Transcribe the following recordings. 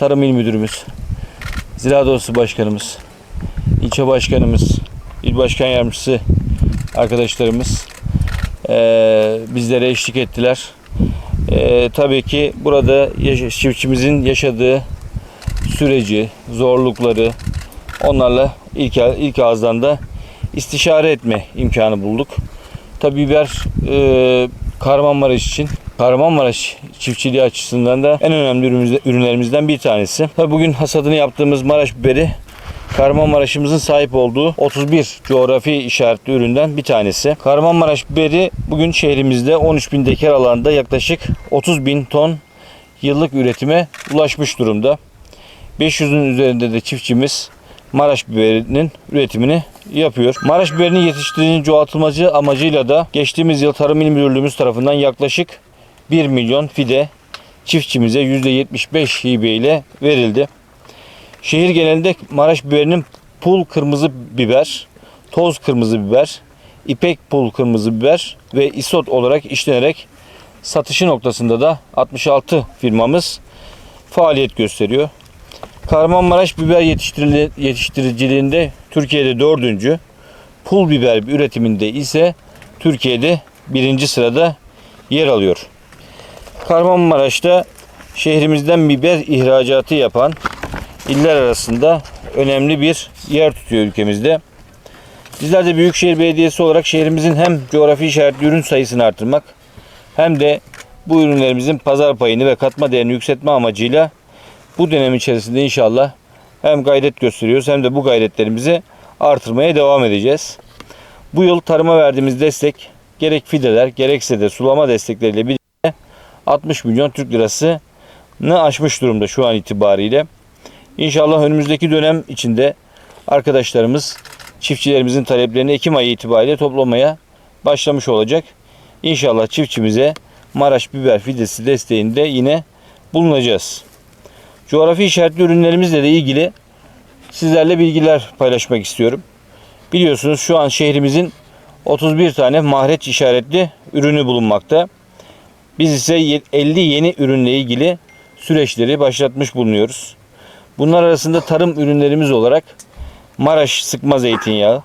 Tarım İl Müdürümüz, Ziraat Odası Başkanımız, ilçe başkanımız, il başkan yardımcısı arkadaşlarımız eee, bizlere eşlik ettiler. Eee, tabii ki burada yaşa- çiftçimizin yaşadığı süreci, zorlukları onlarla ilk, ilk ağızdan da istişare etme imkanı bulduk. Tabii biber eee Kahramanmaraş için Kahramanmaraş çiftçiliği açısından da en önemli ürünlerimizden bir tanesi. Tabii bugün hasadını yaptığımız Maraş biberi Kahramanmaraş'ımızın sahip olduğu 31 coğrafi işaretli üründen bir tanesi. Kahramanmaraş biberi bugün şehrimizde 13 bin dekar alanda yaklaşık 30 bin ton yıllık üretime ulaşmış durumda. 500'ün üzerinde de çiftçimiz Maraş biberinin üretimini yapıyor. Maraş biberinin yetiştirildiğinin çoğaltılmacı amacıyla da geçtiğimiz yıl Tarım İl Müdürlüğümüz tarafından yaklaşık 1 milyon fide çiftçimize %75 hibe ile verildi. Şehir genelinde Maraş biberinin pul kırmızı biber, toz kırmızı biber, ipek pul kırmızı biber ve isot olarak işlenerek satışı noktasında da 66 firmamız faaliyet gösteriyor. Kahramanmaraş biber yetiştiriciliğinde Türkiye'de dördüncü, pul biber üretiminde ise Türkiye'de birinci sırada yer alıyor. Kahramanmaraş'ta şehrimizden biber ihracatı yapan iller arasında önemli bir yer tutuyor ülkemizde. Bizler de Büyükşehir Belediyesi olarak şehrimizin hem coğrafi işaretli ürün sayısını artırmak hem de bu ürünlerimizin pazar payını ve katma değerini yükseltme amacıyla bu dönem içerisinde inşallah hem gayret gösteriyoruz hem de bu gayretlerimizi artırmaya devam edeceğiz. Bu yıl tarıma verdiğimiz destek gerek fideler gerekse de sulama destekleriyle birlikte 60 milyon Türk lirasını aşmış durumda şu an itibariyle. İnşallah önümüzdeki dönem içinde arkadaşlarımız çiftçilerimizin taleplerini Ekim ayı itibariyle toplamaya başlamış olacak. İnşallah çiftçimize Maraş biber fidesi desteğinde yine bulunacağız. Coğrafi işaretli ürünlerimizle de ilgili sizlerle bilgiler paylaşmak istiyorum. Biliyorsunuz şu an şehrimizin 31 tane mahreç işaretli ürünü bulunmakta. Biz ise ye- 50 yeni ürünle ilgili süreçleri başlatmış bulunuyoruz. Bunlar arasında tarım ürünlerimiz olarak Maraş sıkma zeytinyağı,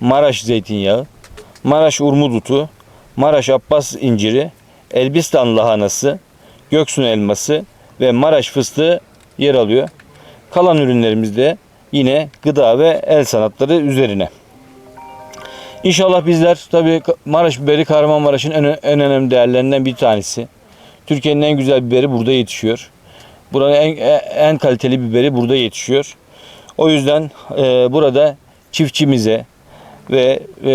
Maraş zeytinyağı, Maraş urmudutu, Maraş Abbas inciri, Elbistan lahanası, Göksun elması ve Maraş fıstığı yer alıyor. Kalan ürünlerimiz de yine gıda ve el sanatları üzerine. İnşallah bizler tabii Maraş biberi Kahramanmaraş'ın en, en önemli değerlerinden bir tanesi. Türkiye'nin en güzel biberi burada yetişiyor. Buranın en, en kaliteli biberi burada yetişiyor. O yüzden e, burada çiftçimize ve e,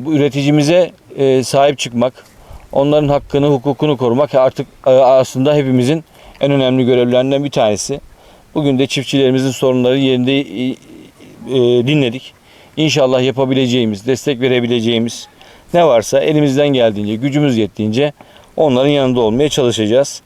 bu üreticimize e, sahip çıkmak, onların hakkını, hukukunu korumak artık e, aslında hepimizin en önemli görevlerinden bir tanesi. Bugün de çiftçilerimizin sorunları yerinde e, e, dinledik. İnşallah yapabileceğimiz, destek verebileceğimiz ne varsa elimizden geldiğince, gücümüz yettiğince onların yanında olmaya çalışacağız.